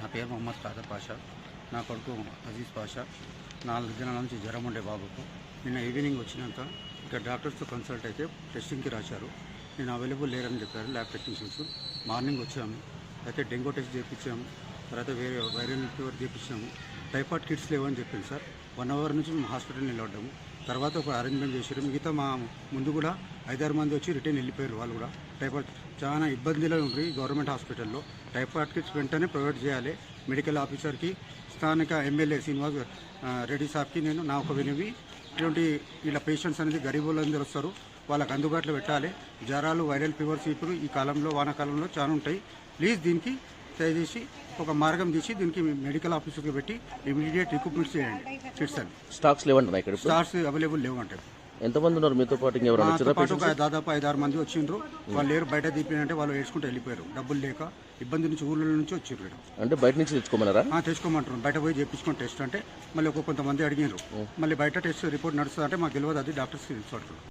నా పేరు మొహమ్మద్ ఖాదర్ పాషా. నా కొడుకు అజీజ్ పాషా. నాలుగు దినాల నుంచి జ్వరం ఉండే బాబుకు. నిన్న ఈవినింగ్ వచ్చినాక ఇక్కడ డాక్టర్స్తో కన్సల్ట్ అయితే టెస్టింగ్కి రాశారు. నేను అవైలబుల్ లేరని చెప్పారు ల్యాబ్ టెక్నీషియన్స్. మార్నింగ్ వచ్చాము. అయితే డెంగ్యూ టెస్ట్ చేయించాము తర్వాత వేరే వైరల్ ఫీవర్ చేయించాము టైఫాయిడ్ కిట్స్ లేవని చెప్పింది సార్. వన్ అవర్ నుంచి మేము హాస్పిటల్ నిలబడ్డాము. తర్వాత ఒక అరేంజ్మెంట్ చేశారు. మిగతా మా ముందు కూడా ఐదారు మంది వచ్చి రిటర్న్ వెళ్ళిపోయారు వాళ్ళు కూడా. టైఫాయిడ్ చాలా ఇబ్బందిలో ఉంది గవర్నమెంట్ హాస్పిటల్లో టైఫాయిడ్ కిట్స్ వెంటనే ప్రొవైడ్ చేయాలి. మెడికల్ ఆఫీసర్కి స్థానిక ఎమ్మెల్యే శ్రీనివాస్ రెడ్డి సార్కి నేను నా ఒక వినివి. ఇటువంటి ఇలా పేషెంట్స్ అనేది గరీబులందరూ వస్తారు. వాళ్ళకి అందుబాటులో పెట్టాలి. జ్వరాలు వైరల్ ఫీవర్స్ ఇప్పుడు ఈ కాలంలో వానాకాలంలో చాలా ఉంటాయి. ప్లీజ్ దీనికి దయచేసి ఒక మార్గం తీసి దీనికి మెడికల్ ఆఫీసర్కి పెట్టి ఇమీడియట్ రిక్రూట్మెంట్ చేయండి. స్టాక్స్ ఇక్కడ ఇప్పుడు? స్టార్స్ అవైలబుల్ లేవు అంటే ఎంతమంది ఉన్నారు మీతో పాటు ఇంకెవరైనా నాతో వచ్చిరా పాటు ఒక దాదాపు ఐదారు మంది వచ్చిండ్రు. వాళ్ళు లేరు బయట తీపినంటే వాళ్ళు ఏడ్చుకుంటూ వెళ్ళిపోయారు. డబ్బులు లేక ఇబ్బంది నుంచి ఊళ్ళ నుంచి వచ్చిర్రు ఇక్కడ అంటే బయట నుంచి తెచ్చుకోమన్నారా? ఆ, తెచ్చుకోమంటారు బయట పోయి చేపించుకొని టెస్ట్ అంటే మళ్ళీ ఒక కొంతమంది అడిగినారు. మళ్ళీ బయట టెస్ట్ రిపోర్ట్ నడుస్తుంది అంటే మాకు తెలియదు అది డాక్టర్స్ తెలుసు